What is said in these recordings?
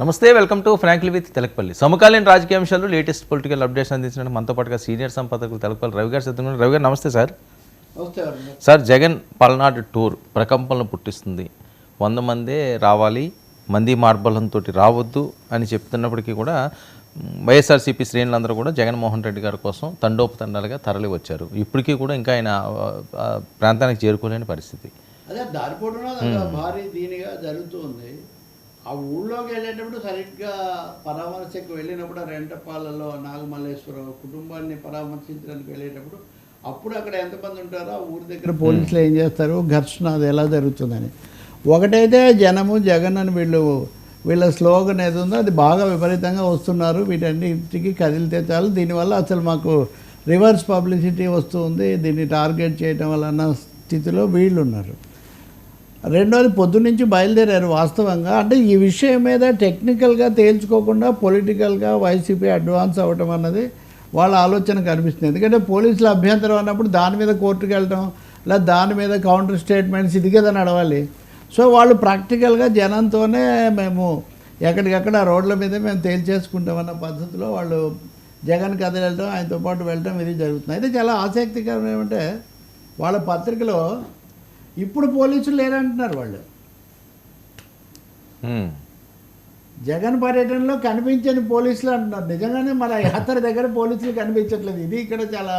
నమస్తే welcome to frankly with Telakapalli. సమకాలీన రాజకీయ అంశాలు లేటెస్ట్ పొలిటికల్ అప్డేట్స్ అందించడానికి మనతో పాటుగా సీనియర్ సంపాదకులు తెలకపల్లి రవి గారు సిద్ధంగా. రవి గారు నమస్తే sir. Sir Jagan Palnadu tour ప్రకంపనలు పుట్టిస్తుంది. వంద మందే రావాలి మంది మార్బలంతో రావద్దు అని చెప్తున్నప్పటికీ కూడా వైఎస్ఆర్సీపీ శ్రేణులందరూ కూడా జగన్మోహన్ రెడ్డి గారి కోసం తండోపతండాలుగా తరలి వచ్చారు ఇప్పటికీ కూడా ఇంకా ఆయన ప్రాంతానికి చేరుకోలేని పరిస్థితి. అదే దారి పొడవునా అది భారీ దీనిగా జరుగుతుంది ఆ ఊళ్ళోకి వెళ్ళేటప్పుడు సరిగ్గా పరామర్శకు వెళ్ళినప్పుడు రెంటపాలలో నాగమల్లేశ్వరరావు కుటుంబాన్ని పరామర్శించడానికి వెళ్ళేటప్పుడు అప్పుడు అక్కడ ఎంతమంది ఉంటారో ఆ ఊరి దగ్గర పోలీసులు ఏం చేస్తారు? ఘర్షణ అది ఎలా జరుగుతుందని. ఒకటైతే జనము జగన్ అని వీళ్ళు వీళ్ళ స్లోగన్ ఏది ఉందో అది బాగా విపరీతంగా వస్తున్నారు. వీటన్నిటికి కదిలితే చాలు. దీనివల్ల అసలు మాకు రివర్స్ పబ్లిసిటీ వస్తుంది దీన్ని టార్గెట్ చేయడం వల్ల అన్న స్థితిలో వీళ్ళు ఉన్నారు రెండోది పొద్దున్నుంచి బయలుదేరారు వాస్తవంగా. అంటే ఈ విషయం మీద టెక్నికల్గా తేల్చుకోకుండా పొలిటికల్గా వైసీపీ అడ్వాన్స్ అవ్వటం అన్నది వాళ్ళ ఆలోచన కనిపిస్తుంది. ఎందుకంటే పోలీసుల అభ్యంతరం అన్నప్పుడు దాని మీద కోర్టుకు వెళ్ళటం లేదా దాని మీద కౌంటర్ స్టేట్మెంట్స్ ఇది కదా నడవాలి. సో వాళ్ళు ప్రాక్టికల్గా జనంతోనే మేము ఎక్కడికక్కడ రోడ్ల మీద మేము తేల్చేసుకుంటామన్న పద్ధతిలో వాళ్ళు జగన్ కథ వెళ్ళడం ఆయనతో పాటు వెళ్ళటం ఇది జరుగుతుంది. అయితే చాలా ఆసక్తికరం ఏమంటే వాళ్ళ పత్రికలో ఇప్పుడు పోలీసులు లేరంటున్నారు వాళ్ళు. జగన్ పర్యటనలో కనిపించని పోలీసులు అంటున్నారు. నిజంగానే మన యాత్ర దగ్గర పోలీసులు కనిపించట్లేదు. ఇది ఇక్కడ చాలా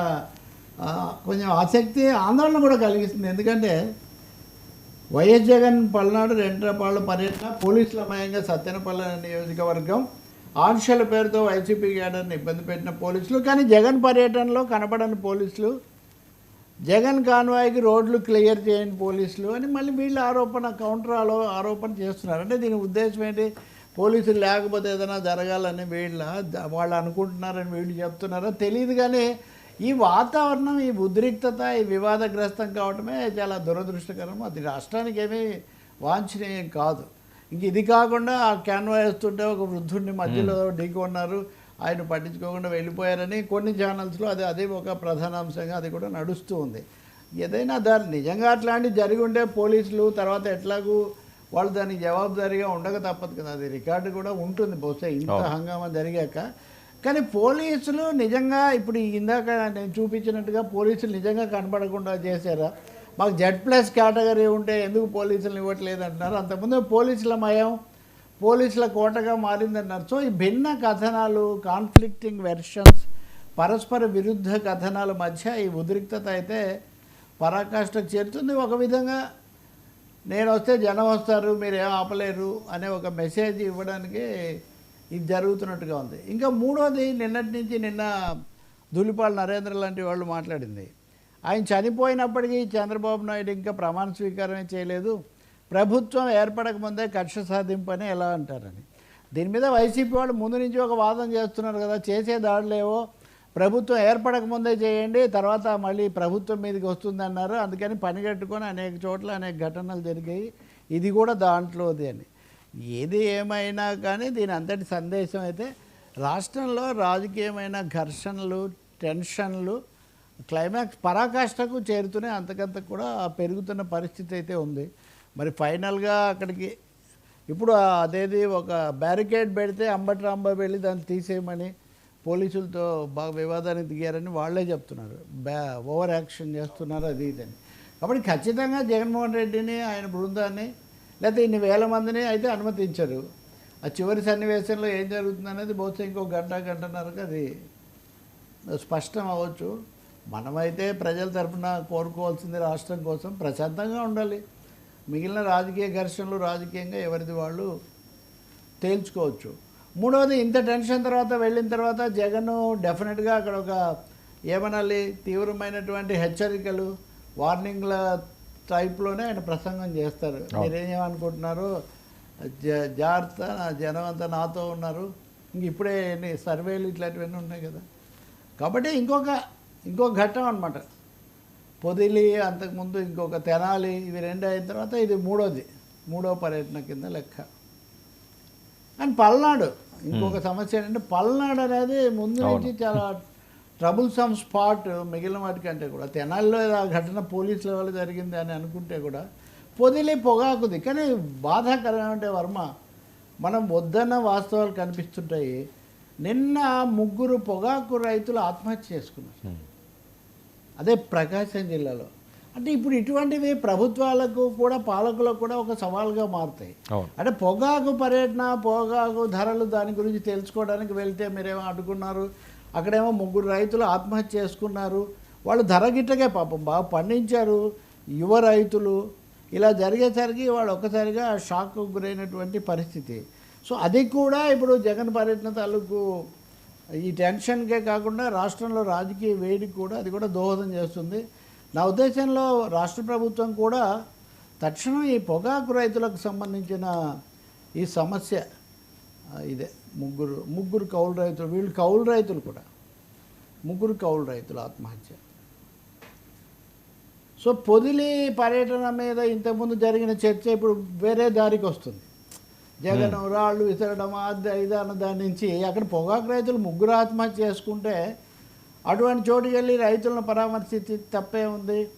కొంచెం ఆసక్తి ఆందోళన కూడా కలిగిస్తుంది. ఎందుకంటే వైఎస్ జగన్ పల్నాడు రెండ్రపాళ్ళ పర్యటన పోలీసుల మయంగా సత్యనపల్లి నియోజకవర్గం ఆంక్షల పేరుతో వైసీపీ క్యాడర్ని ఇబ్బంది పెట్టిన పోలీసులు కానీ జగన్ పర్యటనలో కనపడని పోలీసులు జగన్ కాన్వాయ్కి రోడ్లు క్లియర్ చేయని పోలీసులు అని మళ్ళీ వీళ్ళు ఆరోపణ కౌంటర్ ఆలో ఆరోపణ చేస్తున్నారు. అంటే దీని ఉద్దేశం ఏంటి? పోలీసులు లేకపోతే ఏదైనా జరగాలని వీళ్ళ వాళ్ళు అనుకుంటున్నారని వీళ్ళు చెప్తున్నారో? తెలియదు కానీ ఈ వాతావరణం ఈ ఉద్రిక్తత ఈ వివాదగ్రస్తం కావటమే చాలా దురదృష్టకరం. అది రాష్ట్రానికి ఏమీ వాంఛనీయం కాదు. ఇంక ఇది కాకుండా ఆ క్యాన్వా వేస్తుంటే ఒక వృద్ధుడిని మధ్యలో ఢీకొన్నారు. ఆయన పట్టించుకోకుండా వెళ్ళిపోయారని కొన్ని ఛానల్స్లో అది అదే ఒక ప్రధాన అంశంగా అది కూడా నడుస్తూ ఉంది. ఏదైనా దాని నిజంగా అట్లాంటివి జరిగి ఉంటే పోలీసులు తర్వాత ఎట్లాగూ వాళ్ళు దానికి జవాబుదారీగా ఉండక తప్పదు కదా. అది రికార్డు కూడా ఉంటుంది బహుశా ఇంత హంగామా జరిగాక. కానీ పోలీసులు నిజంగా ఇప్పుడు ఇందాక నేను చూపించినట్టుగా పోలీసులు నిజంగా కనపడకుండా చేశారా? మాకు జెడ్ ప్లస్ కేటగిరీ ఉంటే ఎందుకు పోలీసులు ఇవ్వట్లేదు అంటున్నారు? అంతకుముందు పోలీసుల మయం పోలీసుల కోటగా మారిందన్నారు. సో ఈ భిన్న కథనాలు కాన్ఫ్లిక్టింగ్ వెర్షన్స్ పరస్పర విరుద్ధ కథనాల మధ్య ఈ ఉద్రిక్తత అయితే పరాకాష్ఠకు చేరుతుంది. ఒక విధంగా నేను వస్తే జనం వస్తారు మీరు ఏం ఆపలేరు అనే ఒక మెసేజ్ ఇవ్వడానికి ఇది జరుగుతున్నట్టుగా ఉంది. ఇంకా మూడోది నిన్నటి నుంచి నిన్న ధూళిపాల్ నరేంద్ర లాంటి వాళ్ళు మాట్లాడింది. ఆయన చనిపోయినప్పటికీ చంద్రబాబు నాయుడు ఇంకా ప్రమాణ స్వీకారమే చేయలేదు. ప్రభుత్వం ఏర్పడక ముందే కక్ష సాధింపు అని ఎలా అంటారని. దీని మీద వైసీపీ వాళ్ళు ముందు నుంచి ఒక వాదన చేస్తున్నారు కదా చేసే దాడులేవో ప్రభుత్వం ఏర్పడక ముందే చేయండి తర్వాత మళ్ళీ ప్రభుత్వం మీదకి వస్తుందన్నారు. అందుకని పని కట్టుకొని అనేక చోట్ల అనేక ఘటనలు జరిగాయి. ఇది కూడా దాంట్లోది అని. ఏది ఏమైనా కానీ దీని అంతటి సందేశం అయితే రాష్ట్రంలో రాజకీయమైన ఘర్షణలు టెన్షన్లు క్లైమాక్స్ పరాకాష్ఠకు చేరుతూనే అంతకంత కూడా పెరుగుతున్న పరిస్థితి అయితే ఉంది. మరి ఫైనల్గా అక్కడికి ఇప్పుడు అదేది ఒక బ్యారికేడ్ పెడితే అంబటి రాంబాబు వెళ్ళి దాన్ని తీసేయమని పోలీసులతో బాగా వివాదానికి దిగారని వాళ్ళే చెప్తున్నారు. బ్యా ఓవర్ యాక్షన్ చేస్తున్నారు అది ఇదని కాబట్టి ఖచ్చితంగా జగన్మోహన్ రెడ్డిని ఆయన బృందాన్ని లేకపోతే ఇన్ని వేల మందిని అయితే అనుమతించరు. ఆ చివరి సన్నివేశంలో ఏం జరుగుతుంది అనేది బహుశా ఇంకో గంట గంటన్నరకు అది స్పష్టం అవ్వచ్చు. మనమైతే ప్రజల తరఫున కోరుకోవాల్సింది రాష్ట్రం కోసం ప్రశాంతంగా ఉండాలి. మిగిలిన రాజకీయ ఘర్షణలు రాజకీయంగా ఎవరిది వాళ్ళు తేల్చుకోవచ్చు. మూడవది ఇంత టెన్షన్ తర్వాత వెళ్ళిన తర్వాత జగన్ డెఫినెట్గా అక్కడ ఒక ఏమనాలి తీవ్రమైనటువంటి హెచ్చరికలు వార్నింగ్ల టైప్లోనే ఆయన ప్రసంగం చేస్తారు. మీరేమనుకుంటున్నారు జ- జాగ్రత్త నా జనం అంతా నాతో ఉన్నారు. ఇంక ఇప్పుడే సర్వేలు ఇట్లాంటివన్నీ ఉన్నాయి కదా. కాబట్టి ఇంకొక ఇంకొక ఘట్టం అనమాట పొదిలి అంతకుముందు ఇంకొక తెనాలి ఇవి రెండు అయిన తర్వాత ఇది మూడోది. మూడో పర్యటన కింద లెక్క. అండ్ పల్నాడు ఇంకొక సమస్య ఏంటంటే పల్నాడు అనేది ముందు నుంచి చాలా ట్రబుల్సమ్ స్పాట్ మిగిలిన వాటికంటే కూడా. తెనాలిలో ఆ ఘటన పోలీసుల వల్ల జరిగింది అని అనుకుంటే కూడా పొదిలి పొగాకుది. కానీ బాధాకరం అంటే వర్మ మనం వద్దన్న వాస్తవాలు కనిపిస్తుంటాయి. నిన్న ముగ్గురు పొగాకు రైతులు ఆత్మహత్య చేసుకున్నారు. అదే ప్రకాశం జిల్లాలో. అంటే ఇప్పుడు ఇటువంటివి ప్రభుత్వాలకు కూడా పాలకులకు కూడా ఒక సవాల్గా మారుతాయి. అంటే పొగాకు పర్యటన పొగాకు ధరలు దాని గురించి తెలుసుకోవడానికి వెళ్తే మీరేమో అడ్డుకున్నారు అక్కడేమో ముగ్గురు రైతులు ఆత్మహత్య చేసుకున్నారు. వాళ్ళు ధర గిట్టగే పాపం బాగా పండించారు. యువ రైతులు ఇలా జరిగేసరికి వాళ్ళు ఒక్కసారిగా షాక్ గురైనటువంటి పరిస్థితి. సో అది కూడా ఇప్పుడు జగన్ పర్యటన తాలూకు ఈ టెన్షన్కే కాకుండా రాష్ట్రంలో రాజకీయ వేడికి కూడా అది కూడా దోహదం చేస్తుంది. నా ఉద్దేశంలో రాష్ట్ర ప్రభుత్వం కూడా తక్షణం ఈ పొగాకు రైతులకు సంబంధించిన ఈ సమస్య ఇదే ముగ్గురు ముగ్గురు కౌలు రైతులు వీళ్ళు కౌలు రైతులు కూడా ముగ్గురు కౌలు రైతులు ఆత్మహత్య. సో పొదిలి పర్యటన మీద ఇంతకుముందు జరిగిన చర్చ ఇప్పుడు వేరే దారికి వస్తుంది. జగన్ రాళ్ళు విసరడం అది ఇది అన్న దాని నుంచి అక్కడ పొగాకు రైతులు ముగ్గురు ఆత్మహత్య చేసుకుంటే అటువంటి చోటుకి వెళ్ళి రైతులను పరామర్శించి తప్పే ఉంది.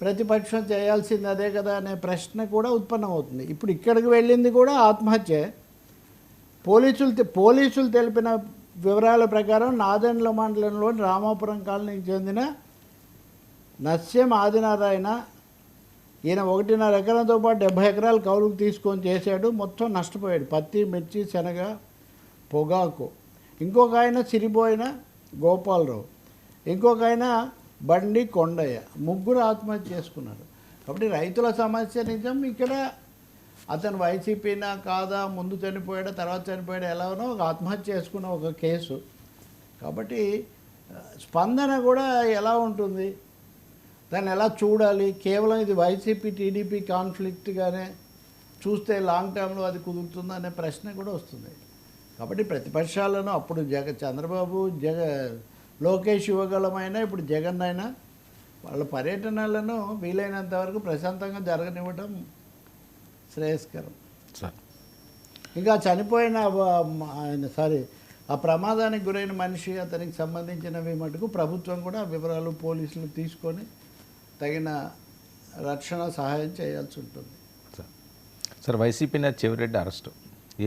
ప్రతిపక్షం చేయాల్సింది అదే కదా అనే ప్రశ్న కూడా ఉత్పన్నమవుతుంది. ఇప్పుడు ఇక్కడికి వెళ్ళింది కూడా ఆత్మహత్య. పోలీసులు పోలీసులు తెలిపిన వివరాల ప్రకారం నాదెండ్ల మండలంలోని రామాపురం కాలనీకి చెందిన నస్యం ఆదినారాయణ ఈయన ఒకటిన్నర ఎకరంతో పాటు డెబ్బై ఎకరాలు కౌలుకు తీసుకొని చేశాడు. మొత్తం నష్టపోయాడు. పత్తి మిర్చి శనగ పొగాకు. ఇంకొక ఆయన సిరిపోయిన గోపాలరావు. ఇంకొక ఆయన బండి కొండయ్య. ముగ్గురు ఆత్మహత్య చేసుకున్నారు. కాబట్టి రైతుల సమస్య నిజం. ఇక్కడ అతను వైసీపీనా కాదా? ముందు చనిపోయాడా? తర్వాత చనిపోయాడా? ఎలానో ఒక ఆత్మహత్య చేసుకున్న ఒక కేసు. కాబట్టి స్పందన కూడా ఎలా ఉంటుంది? దాన్ని ఎలా చూడాలి? కేవలం ఇది వైసీపీ టీడీపీ కాన్ఫ్లిక్ట్గానే చూస్తే లాంగ్ టర్మ్లో అది కుదురుతుందా అనే ప్రశ్న కూడా వస్తుంది. కాబట్టి ప్రతిపక్షాలను అప్పుడు జగ చంద్రబాబు జగ లోకేష్ ఇవ్వగలమైనా ఇప్పుడు జగన్ అయినా వాళ్ళ పర్యటనలను వీలైనంత వరకు ప్రశాంతంగా జరగనివ్వడం శ్రేయస్కరం. ఇంకా చనిపోయిన ఆయన సారీ ఆ ప్రమాదానికి గురైన మనిషి అతనికి సంబంధించినవి మటుకు ప్రభుత్వం కూడా వివరాలు పోలీసులు తీసుకొని తగిన రక్షణ సహాయం చేయాల్సి ఉంటుంది. సార్ సార్ వైసీపీ నేత చెవిరెడ్డి అరెస్టు.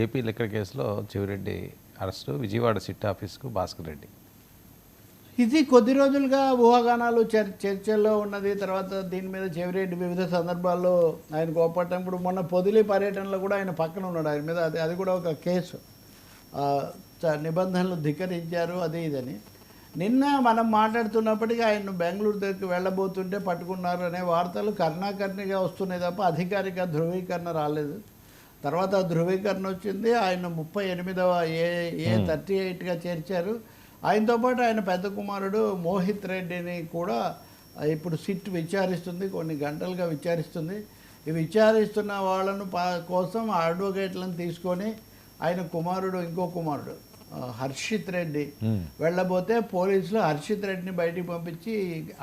ఏపీ లిక్కర్ కేసులో చెవిరెడ్డి అరెస్టు విజయవాడ సిట్ ఆఫీస్కు భాస్కర్ రెడ్డి. ఇది కొద్ది రోజులుగా ఊహాగానాలు చర్ చర్చల్లో ఉన్నది. తర్వాత దీని మీద చెవిరెడ్డి వివిధ సందర్భాల్లో ఆయన కోపడటం. ఇప్పుడు మొన్న పొదిలి పర్యటనలో కూడా ఆయన పక్కన ఉన్నాడు. ఆయన మీద అది అది కూడా ఒక కేసు. నిబంధనలు ధిక్కరించారు. అది ఇదని. నిన్న మనం మాట్లాడుతున్నప్పటికీ ఆయన బెంగళూరు దగ్గరికి వెళ్ళబోతుంటే పట్టుకున్నారు అనే వార్తలు కర్ణాకర్ణిగా వస్తున్నాయి తప్ప అధికారిక ధృవీకరణ రాలేదు. తర్వాత ధృవీకరణ వచ్చింది. ఆయన ముప్పై ఎనిమిదవ ఏ ఏ థర్టీ ఎయిట్గా చేర్చారు. ఆయనతో పాటు ఆయన పెద్ద కుమారుడు మోహిత్ రెడ్డిని కూడా ఇప్పుడు సిట్ విచారిస్తుంది కొన్ని గంటలుగా విచారిస్తుంది. ఈ విచారిస్తున్న వాళ్ళను కోసం అడ్వకేట్లను తీసుకొని ఆయన కుమారుడు ఇంకో కుమారుడు హర్షిత్ రెడ్డి. వెళ్ళబోతే పోలీసులు హర్షిత్ రెడ్డిని బయటికి పంపించి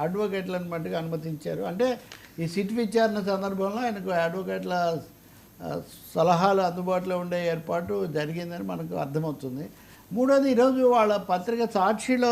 అడ్వకేట్లను మట్టుకు అనుమతించారు. అంటే ఈ సిట్ విచారణ సందర్భంలో ఆయనకు అడ్వకేట్ల సలహాలు అందుబాటులో ఉండే ఏర్పాటు జరిగిందని మనకు అర్థమవుతుంది. మూడోది ఈరోజు వాళ్ళ పత్రిక సాక్షిలో